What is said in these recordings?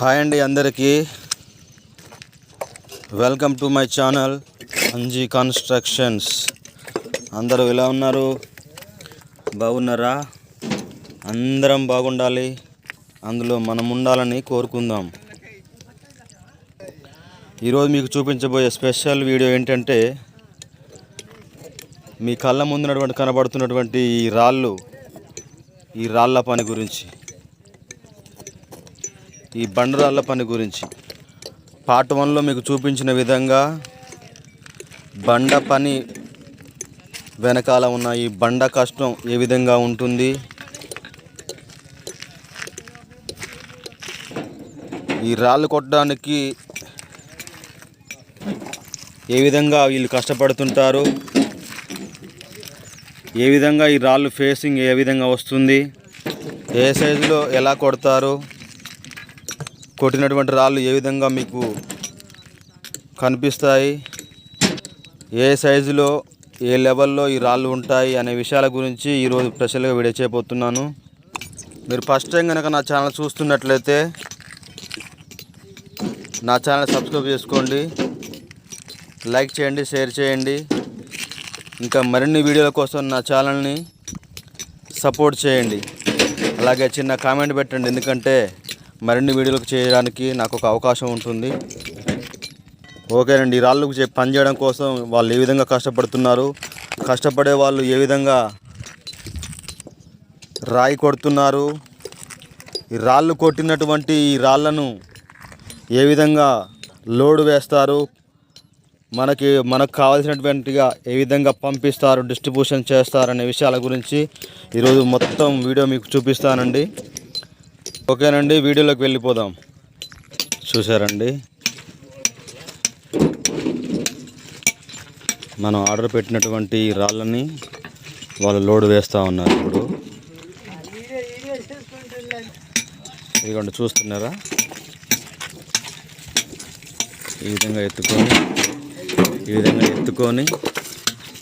Hi అండి అందరికీ. Welcome to my channel Anji constructions. అందరూ ఎలా ఉన్నారు? బాగున్నారా? అందరం బాగుండాలి. అందులో మనం ఉండాలని కోరుకుందాం. ఈరోజు మీకు చూపించబోయే స్పెషల్ వీడియో ఏంటంటే మీ కళ్ళ ముందున్నటువంటి కనబడుతున్నటువంటి ఈ రాళ్ళు ఈ రాళ్ళ పని గురించి. ఈ బండరాళ్ళ పని గురించి. పార్ట్ వన్లో మీకు చూపించిన విధంగా బండ పని వెనకాల ఉన్న ఈ బండ కష్టం ఏ విధంగా ఉంటుంది? ఈ రాళ్ళు కొట్టడానికి ఏ విధంగా వీళ్ళు కష్టపడుతుంటారు? ఏ విధంగా ఈ రాళ్ళు ఫేసింగ్ ఏ విధంగా వస్తుంది? ఏ సైజులో ఎలా కొడతారు? కొట్టినటువంటి రాళ్ళు ఏ విధంగా మీకు కనిపిస్తాయి? ఏ సైజులో ఏ లెవెల్లో ఈ రాళ్ళు ఉంటాయి అనే విషయాల గురించి ఈరోజు స్పెషల్గా వీడియో చేయబోతున్నాను. మీరు ఫస్ట్ టైం కనుక నా ఛానల్ చూస్తున్నట్లయితే నా ఛానల్ సబ్స్క్రైబ్ చేసుకోండి లైక్ చేయండి షేర్ చేయండి. ఇంకా మరిన్ని వీడియోల కోసం నా ఛానల్ని సపోర్ట్ చేయండి. అలాగే చిన్న కామెంట్ పెట్టండి ఎందుకంటే మరిన్ని వీడియోలకు చేయడానికి నాకు ఒక అవకాశం ఉంటుంది. ఓకేనండి ఈ రాళ్ళకు పని చేయడం కోసం వాళ్ళు ఏ విధంగా కష్టపడుతున్నారు కష్టపడే వాళ్ళు ఏ విధంగా రాయి కొడుతున్నారు ఈ రాళ్ళు కొట్టినటువంటి ఈ రాళ్ళను ఏ విధంగా లోడు వేస్తారు మనకి మనకు కావాల్సినటువంటిగా ఏ విధంగా పంపిస్తారు డిస్ట్రిబ్యూషన్ చేస్తారనే విషయాల గురించి ఈరోజు మొత్తం వీడియో మీకు చూపిస్తానండి. ఓకేనండి వీడియోలోకి వెళ్ళిపోదాం. చూసారండి మనం ఆర్డర్ పెట్టినటువంటి రాళ్ళని వాళ్ళు లోడ్ వేస్తూ ఉన్నారు ఇప్పుడు. ఇదిగోండి చూస్తున్నారా? ఈ విధంగా ఎత్తుకొని ఈ విధంగా ఎత్తుకొని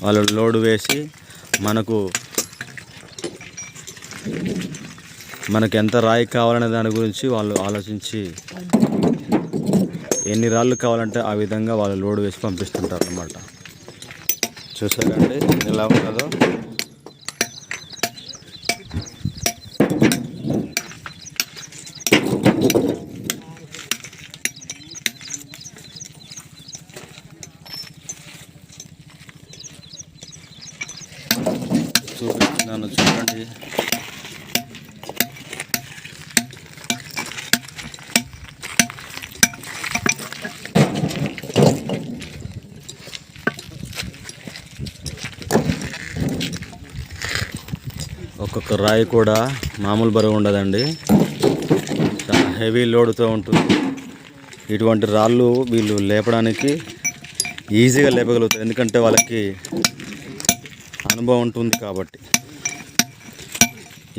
వాళ్ళు లోడ్ వేసి మనకు మనకు ఎంత రాయి కావాలనే దాని గురించి వాళ్ళు ఆలోచించి ఎన్ని రాళ్ళు కావాలంటే ఆ విధంగా వాళ్ళు లోడ్ వేసి పంపిస్తుంటారు అన్నమాట చూసారండి ఎలా ఉన్నదో? చూపిస్తున్నాను చూడండి. ఒక్కొక్క రాయి కూడా మామూలు బరువు ఉండదండి. హెవీ లోడ్తో ఉంటుంది. ఇటువంటి రాళ్ళు వీళ్ళు లేపడానికి ఈజీగా లేపగలుగుతారు. ఎందుకంటే వాళ్ళకి అనుభవం ఉంటుంది కాబట్టి.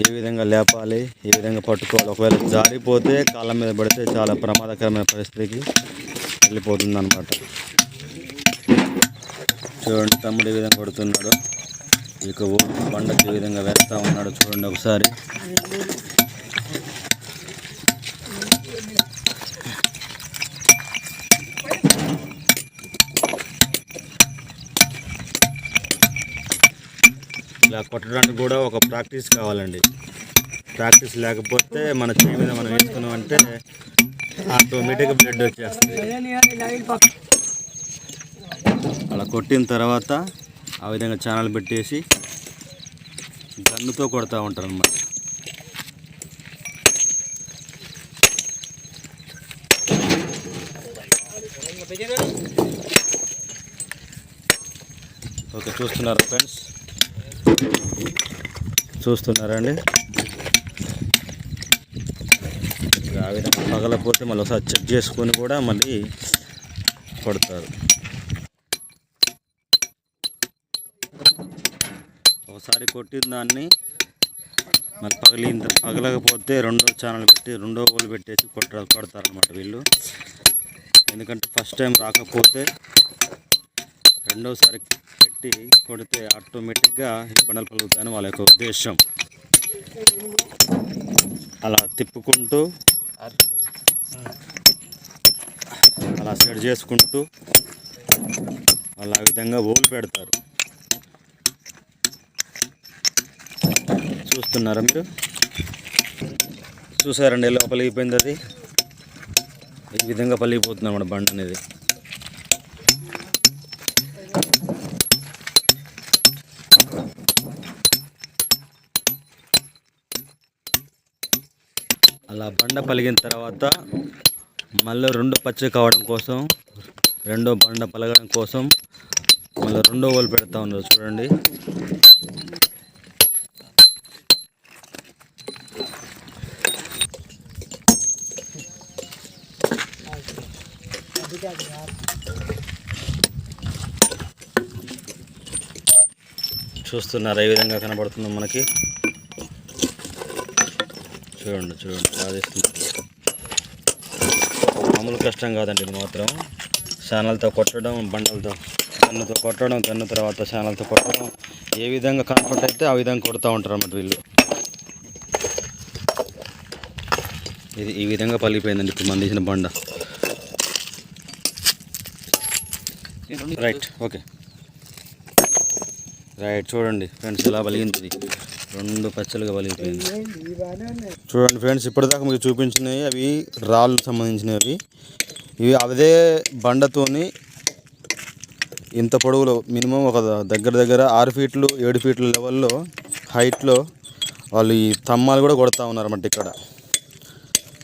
ఏ విధంగా లేపాలి ఏ విధంగా పట్టుకోవాలి ఒకవేళ జారిపోతే కాళ్ళ మీద పడితే చాలా ప్రమాదకరమైన పరిస్థితికి వెళ్ళిపోతుంది అనమాట చూడండి తమ్ముడు ఏ విధంగా పడుతున్నాడు. ఇక బండకి ఏ విధంగా వేస్తా ఉన్నాడు చూడండి ఒకసారి. ఇలా కొట్టడానికి కూడా ఒక ప్రాక్టీస్ కావాలండి. ప్రాక్టీస్ లేకపోతే మన చేయి మీద మనం వేసుకున్నామంటే ఆటోమేటిక్గా బ్లడ్ వచ్చేస్తుంది. అలా కొట్టిన తర్వాత ఆ విధంగా ఛానల్ పెట్టేసి గన్నుతో కొడతా ఉంటారు అన్నమాట ఓకే చూస్తున్నారా ఫ్రెండ్స్ చూస్తున్నారా అండి? ఆ విధంగా పగలపోతే మళ్ళీ ఒకసారి చెక్ చేసుకొని కూడా మళ్ళీ కొడతారు. ఒకసారి కొట్టిన దాన్ని మరి పగిలిన పగలకపోతే రెండో ఛానల్ పెట్టి రెండో ఓలు పెట్టేసి కొట్ట కొడతారనమాట వీళ్ళు. ఎందుకంటే ఫస్ట్ టైం రాకపోతే రెండోసారి పెట్టి కొడితే ఆటోమేటిక్గా ఇబ్బందులు బండలు పలుకుతాయని వాళ్ళ యొక్క ఉద్దేశం. అలా తిప్పుకుంటూ అలా సెట్ చేసుకుంటూ వాళ్ళు ఆ విధంగా ఓలు పెడతారు. చూస్తున్నారా మీరు? చూసారండి ఎలా పలిగిపోయింది అది? ఈ విధంగా పలిగిపోతుంది అన్నమాట బండి అనేది. అలా బండ పలిగిన తర్వాత మళ్ళీ రెండు పచ్చి కావడం కోసం రెండో బండ పలగడం కోసం మళ్ళీ రెండో వాళ్ళు పెడతా ఉన్నారు. చూడండి. చూస్తున్నారు ఏ విధంగా కనబడుతుందో మనకి. చూడండి చూడండి సాధిస్తుంది. మామూలు కష్టం కాదండి ఇది మాత్రం. శానలతో కొట్టడం బండలతో తన్నుతో కొట్టడం తన్ను తర్వాత శానలతో కొట్టడం ఏ విధంగా కంఫర్ట్ అయితే ఆ విధంగా కొడుతూ ఉంటారు అన్నమాట వీళ్ళు. ఇది ఈ విధంగా పలిగిపోయిందండి ఇప్పుడు మన తీసిన బండ. రైట్ ఓకే రైట్ చూడండి ఫ్రెండ్స్ ఇలా బలిగింది. రెండు పచ్చలుగా బలిగిపోయింది. చూడండి ఫ్రెండ్స్ ఇప్పటిదాకా మీకు చూపించినవి అవి రాళ్ళు సంబంధించినవి. ఇవి అదే బండతోని ఇంత పొడవులో మినిమం ఒక దగ్గర దగ్గర ఆరు ఫీట్లు ఏడు ఫీట్ల లెవెల్లో హైట్లో వాళ్ళు ఈ తమ్మాలు కూడా కొడతా ఉన్నారన్నమాట ఇక్కడ.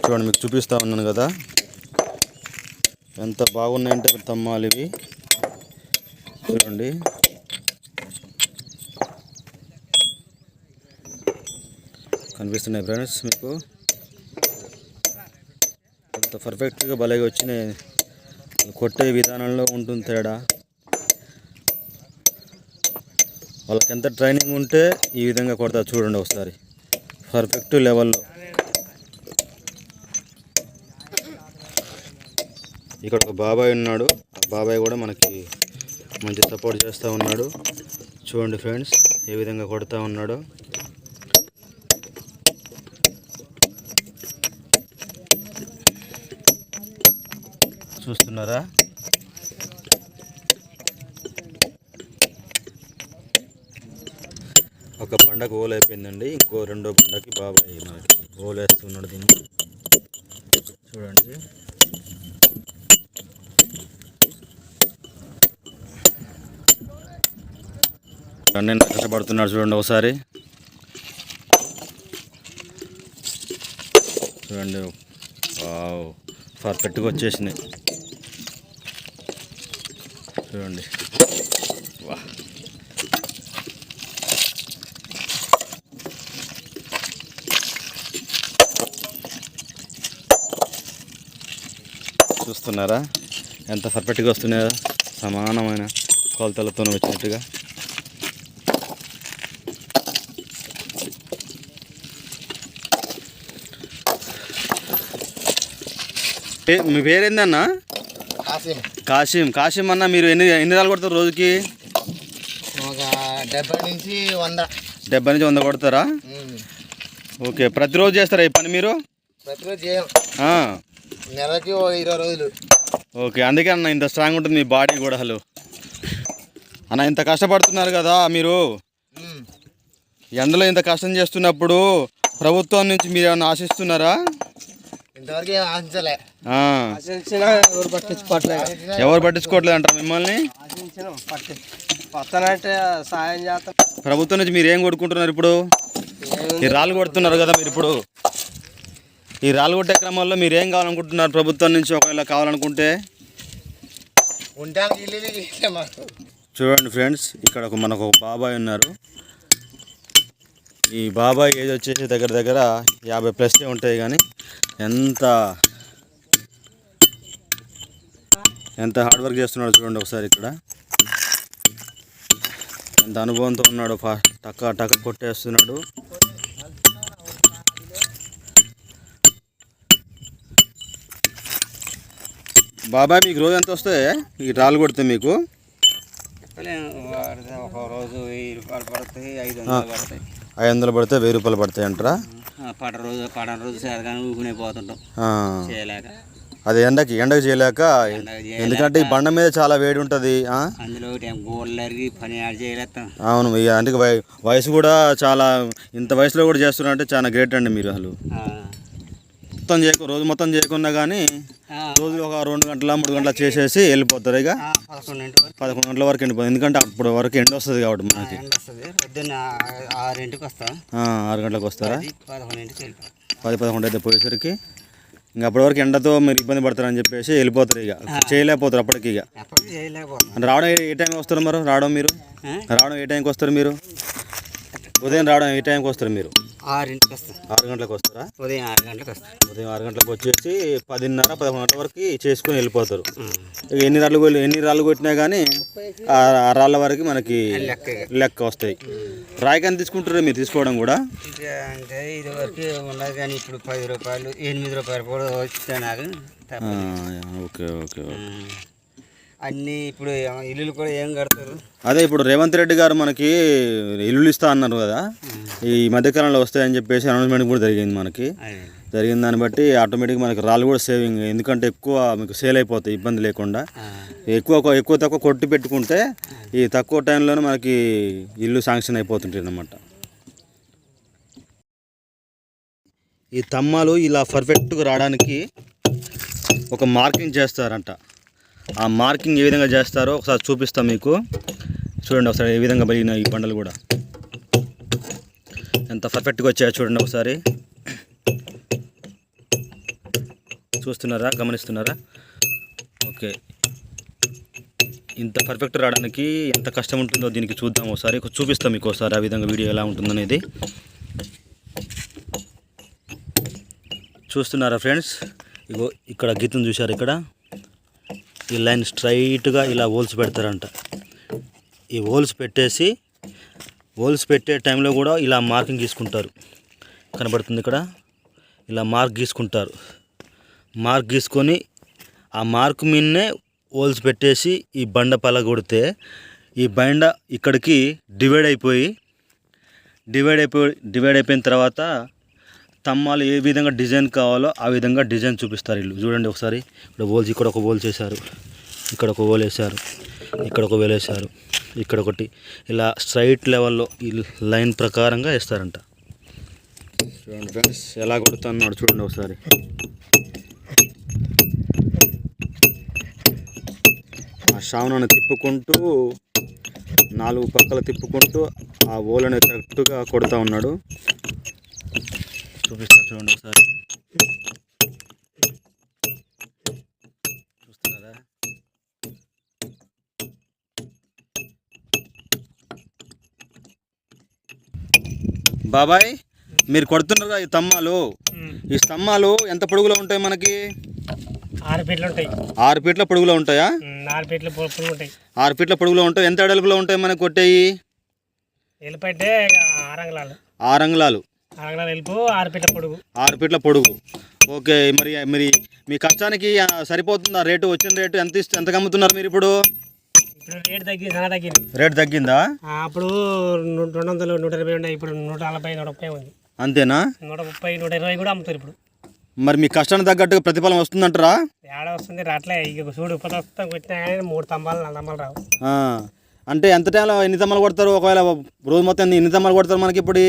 చూడండి మీకు చూపిస్తూ ఉన్నాను కదా. ఎంత బాగున్నాయంటే తమ్మాలు ఇవి. చూడండి. కనిపిస్తున్నాయి ఫ్రెండ్స్ మీకు. అంత పర్ఫెక్ట్గా భలేగా వచ్చినాయి. కొట్టే విధానంలో ఉంటుంది తేడా. వాళ్ళకి ఎంత ట్రైనింగ్ ఉంటే ఈ విధంగా కొడతారు చూడండి ఒకసారి. పర్ఫెక్ట్ లెవెల్లో. ఇక్కడ ఒక బాబాయ్ ఉన్నాడు. ఆ బాబాయ్ కూడా మనకి మంచి సపోర్ట్ చేస్తూ ఉన్నాడు. చూడండి ఫ్రెండ్స్ ఏ విధంగా కొడతా ఉన్నాడో. చూస్తున్నారా? ఒక పండగ ఓలు అయిపోయిందండి. ఇంకో రెండో పండగకి బాబాయ్ మనకి ఓలు వేస్తున్నాడు దీన్ని. చూడండి. నేను కష్టపడుతున్నాడు చూడండి ఒకసారి. చూడండి వావ్ పర్ఫెక్ట్గా వచ్చేసినాయి. చూడండి. వా చూస్తున్నారా? ఎంత పర్ఫెక్ట్గా వస్తున్నాయో. సమానమైన కొలతలతో వచ్చినట్టుగా. మీ పేరేందన్నా కాసిం. కాశీం కాశీం అన్న మీరు ఎన్ని ఎన్ని రాళ్ళు కొడతారు రోజుకి? ఒక డెబ్బై నుంచి వంద. డెబ్బై నుంచి వంద కొడతారా. ఓకే ప్రతిరోజు చేస్తారా ఈ పని మీరు? ప్రతిరోజు చేయం. ఆ, నెలకి ఇరవై రోజులు. ఓకే అందుకే అన్న ఇంత స్ట్రాంగ్ ఉంటుంది మీ బాడీ కూడా హలో అన్న ఇంత కష్టపడుతున్నారు కదా మీరు. ఎండలో ఇంత కష్టం చేస్తున్నప్పుడు ప్రభుత్వం నుంచి మీరు ఏమైనా ఆశిస్తున్నారా? ఇంతవరకు ఏం ఆశించలే. ఆ, ఎవరు పట్టించుకోవట్లేదు ఎవరు పట్టించుకోవట్లేదు అంటారా మిమ్మల్ని? సాయం చేస్తాం. ప్రభుత్వం నుంచి మీరు ఏం కొడుకుంటున్నారు ఇప్పుడు? ఈ రాళ్ళు కొడుతున్నారు కదా మీరు ఇప్పుడు. ఈ రాళ్ళు కొట్టే క్రమంలో మీరు ఏం కావాలనుకుంటున్నారు ప్రభుత్వం నుంచి ఒకవేళ కావాలనుకుంటే? చూడండి ఫ్రెండ్స్ ఇక్కడ ఒక మనకు ఒక బాబాయ్ ఉన్నారు. ఈ బాబాయ్ ఏజ్ వచ్చేసి దగ్గర దగ్గర యాభై ప్లస్ ఉంటాయి కానీ ఎంత ఎంత హార్డ్ వర్క్ చేస్తున్నాడు చూడండి ఒకసారి ఇక్కడ. ఎంత అనుభవంతో ఉన్నాడు ఫా టక్క టక్క కొట్టేస్తున్నాడు. బాబాయ్ మీకు రోజు ఎంత వస్తాయి? ఈ రాళ్ళు కొడితే మీకు? ఒక రోజు వెయ్యి రూపాయలు పడతాయి ఐదు వందలు పడతాయి. ఐదు వందలు పడితే వెయ్యి రూపాయలు పడతాయి అంటారా పడ రోజు పడని రోజు సేదగానే ఊకునే పోతుంటాం. చేయలేక అది ఎండకి ఎండకి చేయలేక. ఎందుకంటే ఈ బండ మీద చాలా వేడి ఉంటుంది? అందులో పని అవును ఇక అందుకే వయ- వయసు కూడా చాలా ఇంత వయసులో కూడా చేస్తున్నారంటే చాలా గ్రేట్ అండి మీరు అసలు. మొత్తం చేయకు రోజు మొత్తం చేయకున్నా కానీ రోజు ఒక రెండు గంటల మూడు గంటల చేసేసి వెళ్ళిపోతారు ఇక. పదకొండు గంటల వరకు. ఎండిపోతుంది. ఎందుకంటే అప్పుడు వరకు ఎండ వస్తుంది కాబట్టి మనకి. ఆరింటికి వస్తా ఆరు గంటలకు వస్తారా? పది పదకొండు అయితే పోయేసరికి ఇంకా అప్పటి వరకు ఎండతో మీరు ఇబ్బంది పడతారని చెప్పేసి వెళ్ళిపోతారు ఇక. చేయలేకపోతారు అప్పటికి ఇక. రావడం ఏ- టైంకి వస్తారు మరి? రావడం మీరు? రావడం ఏ టైంకి వస్తారు మీరు? ఉదయం రావడం ఏ టైంకి వస్తారు మీరు? ఆరింటికి వస్తా ఆరు గంటలకు వస్తారా? ఉదయం ఆరు గంటలకు వస్తా ఉదయం ఆరు గంటలకు వచ్చేసి పదిన్నర పదకొండు గంటల వరకు చేసుకొని వెళ్ళిపోతారు. ఎన్ని రాళ్ళు ఎన్ని రాళ్ళు కొట్టినా కానీ ఆ రాళ్ళ వరకు మనకి లెక్క వస్తాయి. రాయికాని తీసుకుంటారు మీరు తీసుకోవడం కూడా? అంటే ఇది వరకు ఉన్నది కానీ ఇప్పుడు పది రూపాయలు ఎనిమిది రూపాయలు కూడా వచ్చా నాకు. Okay okay okay. అన్నీ ఇప్పుడు ఇల్లులు కూడా ఏం కడతారు? అదే ఇప్పుడు రేవంత్ రెడ్డి గారు మనకి ఇల్లులు ఇస్తా అన్నారు కదా ఈ మధ్యకాలంలో వస్తాయని చెప్పేసి అనౌన్స్మెంట్ కూడా జరిగింది మనకి. జరిగిన దాన్ని బట్టి ఆటోమేటిక్గా మనకి రాళ్ళు కూడా సేవింగ్ ఎందుకంటే ఎక్కువ మీకు సేల్ అయిపోతాయి ఇబ్బంది లేకుండా. ఎక్కువ ఎక్కువ తక్కువ కొట్టి పెట్టుకుంటే ఈ తక్కువ టైంలోనే మనకి ఇల్లు శాంక్షన్ అయిపోతుంటాయి అన్నమాట. ఈ తమ్మాలు ఇలా పర్ఫెక్ట్గా రావడానికి ఒక మార్కింగ్ చేస్తారంట. ఆ మార్కింగ్ ఏ విధంగా చేస్తారో ఒకసారి చూపిస్తాం మీకు. చూడండి ఒకసారి ఏ విధంగా బలిగిన ఈ బండలు కూడా. ఎంత పర్ఫెక్ట్గా వచ్చాయో చూడండి ఒకసారి. చూస్తున్నారా? గమనిస్తున్నారా? ఓకే. ఇంత పర్ఫెక్ట్ రావడానికి ఎంత కష్టం ఉంటుందో దీనికి చూద్దాం ఒకసారి. చూపిస్తాం మీకు ఒకసారి ఆ విధంగా వీడియో ఎలా ఉంటుందనేది. చూస్తున్నారా ఫ్రెండ్స్? ఇగో ఇక్కడ గీతం చూశారు ఇక్కడ. ఈ లైన్ స్ట్రైట్గా ఇలా హోల్స్ పెడతారంట. ఈ హోల్స్ పెట్టేసి హోల్స్ పెట్టే టైంలో కూడా ఇలా మార్కింగ్ గీసుకుంటారు. కనబడుతుంది ఇక్కడ? ఇలా మార్క్ గీసుకుంటారు. మార్క్ గీసుకొని ఆ మార్క్ మీదనే హోల్స్ పెట్టేసి ఈ బండ పలగొడితే ఈ బండ ఇక్కడికి డివైడ్ అయిపోయి డివైడ్ అయిపోయి డివైడ్ అయిపోయిన తర్వాత స్తంభాలు ఏ విధంగా డిజైన్ కావాలో ఆ విధంగా డిజైన్ చూపిస్తారు వీళ్ళు. చూడండి ఒకసారి. ఇక్కడ హోల్స్ ఇక్కడ ఒక హోల్ చేశారు. ఇక్కడ ఒక హోల్ వేశారు. ఇక్కడ ఒక హోల్ వేశారు. ఇక్కడ ఒకటి. ఇలా స్ట్రైట్ లెవెల్లో ఈ లైన్ ప్రకారంగా వేస్తారంట. చూడండి ఫ్రెండ్స్ ఎలా కొడుతున్నాడు చూడండి ఒకసారి. ఆ షావునను తిప్పుకుంటూ నాలుగు పక్కల తిప్పుకుంటూ ఆ ఓలను కరెక్ట్గా కొడుతూ ఉన్నాడు. చూపిస్తా చూడండి ఒకసారి. చూస్తున్నారా? బాబాయ్ మీరు కొడుతున్నారు ఈ స్తంభాలు. ఈ స్తంభాలు ఎంత పొడుగులో ఉంటాయి మనకి? ఆరు ఫీట్లు ఉంటాయి. ఆరు ఫీట్ల పొడుగులో ఉంటాయా? ఫీట్లు ఆరు ఫీట్ల పొడుగులో ఉంటాయి. ఎంత అడలుపులో ఉంటాయి మనకి కొట్టేయి? ఆరంగలాలు ఆరు వెళ్ళిపో ఆరు ఫీట్ల పొడుగు. ఆరు పొడుగు. ఓకే మరి మరి మీ కష్టానికి ఆ, సరిపోతుందా? రేటు వచ్చిన రేటు ఎంత ఇస్తే ఎంత అమ్ముతున్నారు మీరు ఇప్పుడు? ఇప్పుడు రేటు తగ్గింది చాలా తగ్గింది. రేటు తగ్గిందా? అప్పుడు రెండు వందలు నూట ఇరవై ఉన్నాయి ఇప్పుడు నూట నలభై నూట ముప్పై ఉంది. అంతేనా? నూట ముప్పై నూట ఇరవై కూడా అమ్ముతారు ఇప్పుడు. మరి మీ కష్టానికి తగ్గట్టుగా ప్రతిఫలం వస్తుందంటారా? ఏడ వస్తుంది రాట్లే. ఇక చూడు ప్రస్తుతం కొట్టినా కానీ మూడు స్తంభాలు నాలుగు స్తంభాలు రావు. అంటే ఎంత టైంలో ఎన్ని తమ్మలు కొడతారు? ఒకవేళ రోజు మొత్తం ఎన్ని తమ్మలు కొడతారు మనకి ఇప్పుడు?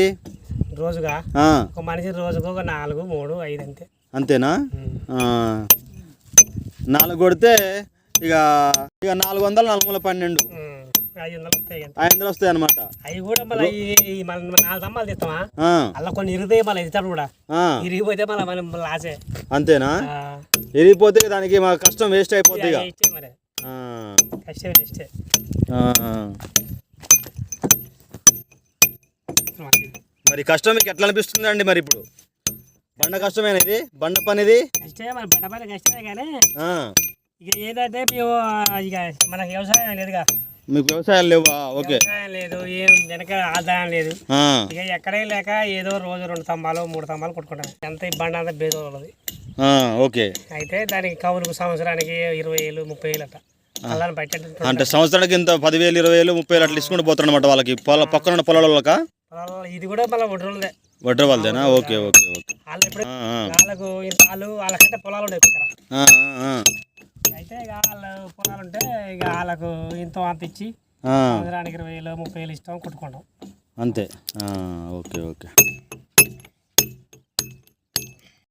రోజుగా ఆ, ఒక మనిషి రోజుకు ఒక నాలుగు మూడు ఐదు అంతే. అంతేనా? నాలుగు కొడితే ఇక ఇక నాలుగు వందలు నాలుగు వందల పన్నెండు. ఐదు వందలు వస్తాయి అనమాట అవి కూడా మళ్ళీ నాలుగు స్తంభాలు తీస్తామా? అలా కొన్ని ఇరుగుతాయి మళ్ళీ ఇస్తారు కూడా. ఇరిగిపోతే మళ్ళీ మనం లాసే. అంతేనా? వెళ్ళిపోతే దానికి మా కష్టం వేస్ట్ ఇచ్చే మరి. కష్టం ఆ. మరి కష్టం మీకు ఎట్లా అనిపిస్తుంది అండి మరి ఇప్పుడు? బండ కష్టమేనా ఇది? బండ పనిది? కష్టమే మన బట్ట పని కష్టమే కానీ. ఇక ఏంటంటే మేము ఇక మనకి వ్యవసాయం లేదుగా. మీకు వ్యవసాయాలు లేవా? ఓకే. వ్యవసాయం లేదు ఏం వెనక ఆదాయం లేదు. ఇక ఎక్కడే లేక ఏదో రోజు రెండు స్తంభాలు మూడు స్తంభాలు కొట్టుకుంటాం. ఎంత ఇబ్బంది అంతా ఉన్నది ఆ, ఓకే. అయితే దానికి కవులకు సంవత్సరానికి ఇరవై వేలు ముప్పై వేలు అట్ట అంటే సంవత్సరానికి ఇంత పదివేలు ఇరవై వేలు ముప్పై వేలు అట్లా తీసుకుంటూ పోతారనమాట వాళ్ళకి. పొల పక్కన ఉన్న పొలాల వాళ్ళకా ఇది కూడా మళ్ళీ రోజులదే వడ్ర వాళ్ళదేనా ఓకే ఓకే ఓకే. వాళ్ళు ఆ. వాళ్ళకు వాళ్ళు వాళ్ళకైతే పొలాలు ఉన్నాయి అయితే ఇక వాళ్ళు పొలాలు ఉంటే ఇక వాళ్ళకు ఇంత అంత ఇచ్చి. సంవత్సరానికి ఇరవై వేలు ముప్పై వేలు ఇష్టం కొట్టుకుంటాం. అంతే. Okay okay.